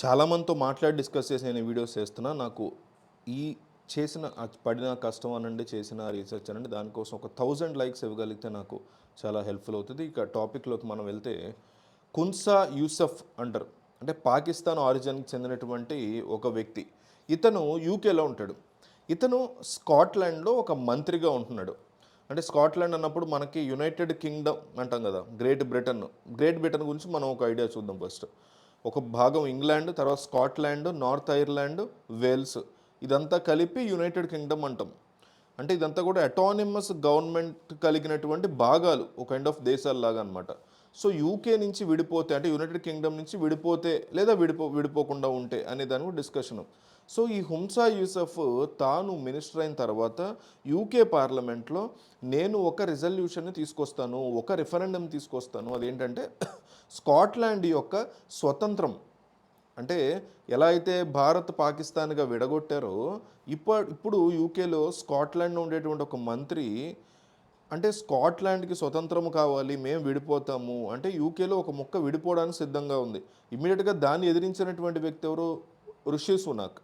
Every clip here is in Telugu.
చాలామందితో మాట్లాడి డిస్కస్ చేసి నేను వీడియోస్ చేస్తున్నా. నాకు ఈ చేసిన పడిన కష్టం అనండి చేసిన రీసెర్చ్ అనండి దానికోసం ఒక థౌజండ్ లైక్స్ ఇవ్వగలిగితే నాకు చాలా హెల్ప్ఫుల్ అవుతుంది. ఇక టాపిక్లోకి మనం వెళ్తే కున్సా యూసఫ్ అంటారు అంటే పాకిస్తాన్ ఆరిజిన్కి చెందినటువంటి ఒక వ్యక్తి. ఇతను యూకేలో ఉంటాడు. ఇతను స్కాట్లాండ్లో ఒక మంత్రిగా ఉంటున్నాడు. అంటే స్కాట్లాండ్ అన్నప్పుడు మనకి యునైటెడ్ కింగ్డమ్ అంటాం కదా గ్రేట్ బ్రిటన్. గ్రేట్ బ్రిటన్ గురించి మనం ఒక ఐడియా చూద్దాం ఫస్ట్. ఒక భాగం ఇంగ్లాండ్ తర్వాత స్కాట్లాండ్ నార్త్ ఐర్లాండ్ వేల్స్. ఇదంతా కలిపి యునైటెడ్ కింగ్డమ్ అంటాం. అంటే ఇదంతా కూడా అటానిమస్ గవర్నమెంట్ కలిగినటువంటి భాగాలు ఒక కైండ్ ఆఫ్ దేశాల్లాగా అనమాట సో యూకే నుంచి విడిపోతే అంటే యునైటెడ్ కింగ్డమ్ నుంచి విడిపోతే లేదా విడిపో విడిపోకుండా ఉంటే అనే దాని డిస్కషన్ సో ఈ హుంసా యూసఫ్ తాను మినిస్టర్ అయిన తర్వాత యూకే పార్లమెంట్లో నేను ఒక రిజల్యూషన్ని తీసుకొస్తాను ఒక రిఫరెండం తీసుకొస్తాను. అదేంటంటే స్కాట్లాండ్ యొక్క స్వతంత్రం. అంటే ఎలా అయితే భారత్ పాకిస్తాన్గా విడగొట్టారో ఇప్ప ఇప్పుడు యూకేలో స్కాట్లాండ్లో ఉండేటువంటి ఒక మంత్రి అంటే స్కాట్లాండ్కి స్వతంత్రం కావాలి మేము విడిపోతాము అంటే యూకేలో ఒక ముక్క విడిపోవడానికి సిద్ధంగా ఉంది. ఇమ్మీడియట్గా దాన్ని ఎదిరించినటువంటి వ్యక్తి ఎవరు? ఋషి సునాక్.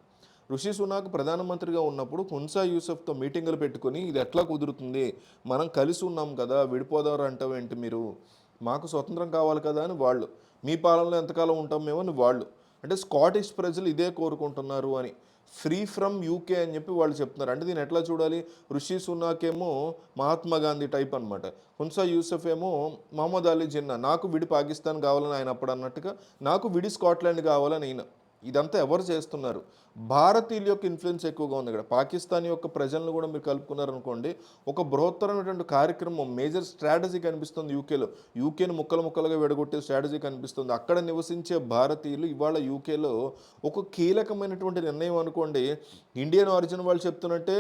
ఋషి సునాక్ ప్రధానమంత్రిగా ఉన్నప్పుడు హున్సా యూసఫ్తో మీటింగులు పెట్టుకుని ఇది ఎట్లా కుదురుతుంది? మనం కలిసి ఉన్నాం కదా విడిపోదారు అంటావేంటి మీరు? మాకు స్వతంత్రం కావాలి కదా అని వాళ్ళు. మీ పాలనలో ఎంతకాలం ఉంటాం మేము అని వాళ్ళు. అంటే స్కాటిష్ ప్రజలు ఇదే కోరుకుంటున్నారు అని. ఫ్రీ ఫ్రమ్ యూకే అని చెప్పి వాళ్ళు చెప్తున్నారు. అంటే దీన్ని ఎట్లా చూడాలి? ఋషి సునాకేమో ఏమో మహాత్మా గాంధీ టైప్ అనమాట హున్సా యూసఫ్ ఏమో మహమ్మద్ అలీ జిన్నా నాకు విడి పాకిస్తాన్ కావాలని ఆయన అప్పుడు అన్నట్టుగా నాకు విడి స్కాట్లాండ్ కావాలని ఈయన. ఇదంతా ఎవరు చేస్తున్నారు? భారతీయుల యొక్క ఇన్ఫ్లుయెన్స్ ఎక్కువగా ఉంది ఇక్కడ. పాకిస్తాన్ యొక్క ప్రజలను కూడా మీరు కలుపుకున్నారనుకోండి ఒక బృహత్తరమైనటువంటి కార్యక్రమం మేజర్ స్ట్రాటజీ కనిపిస్తుంది యూకేలో యూకేను ముక్కలు ముక్కలుగా విడగొట్టే స్ట్రాటజీ కనిపిస్తుంది. అక్కడ నివసించే భారతీయులు ఇవాళ యూకేలో ఒక కీలకమైనటువంటి నిర్ణయం అనుకోండి ఇండియన్ ఆరిజిన్ వాళ్ళు చెప్తున్నట్టే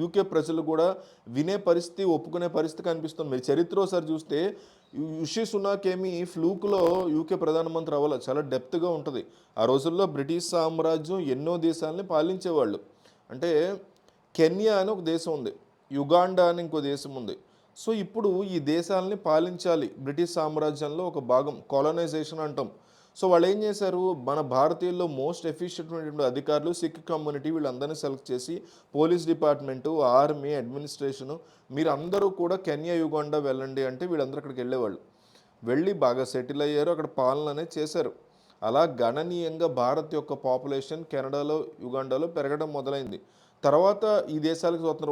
యూకే ప్రజలు కూడా వినే పరిస్థితి ఒప్పుకునే పరిస్థితి కనిపిస్తుంది. మీరు చరిత్ర ఒకసారి చూస్తే యుషి సునాకేమి ఫ్లూక్లో యూకే ప్రధానమంత్రి అవ్వాలి. చాలా డెప్త్గా ఉంటుంది. ఆ రోజుల్లో బ్రిటిష్ సామ్రాజ్యం ఎన్నో దేశాలని పాలించేవాళ్ళు. అంటే కెన్యా అని ఒక దేశం ఉంది. యుగాండా అని ఇంకో దేశం ఉంది. సో ఇప్పుడు ఈ దేశాలని పాలించాలి. బ్రిటిష్ సామ్రాజ్యంలో ఒక భాగం. కాలనైజేషన్ అంటాం. సో వాళ్ళు ఏం చేశారు? మన భారతీయుల్లో మోస్ట్ ఎఫిషియెంట్ అధికారులు సిక్ కమ్యూనిటీ వీళ్ళందరినీ సెలెక్ట్ చేసి పోలీస్ డిపార్ట్మెంటు ఆర్మీ అడ్మినిస్ట్రేషను మీరు అందరూ కూడా కెన్యా యుగాండా వెళ్ళండి అంటే వీళ్ళందరూ అక్కడికి వెళ్ళేవాళ్ళు. వెళ్ళి బాగా సెటిల్ అయ్యారు. అక్కడ పాలన అనేది చేశారు. అలా గణనీయంగా భారత్ యొక్క పాపులేషన్ కెనడాలో యుగాండాలో పెరగడం మొదలైంది. తర్వాత ఈ దేశాలకు స్వతంత్రం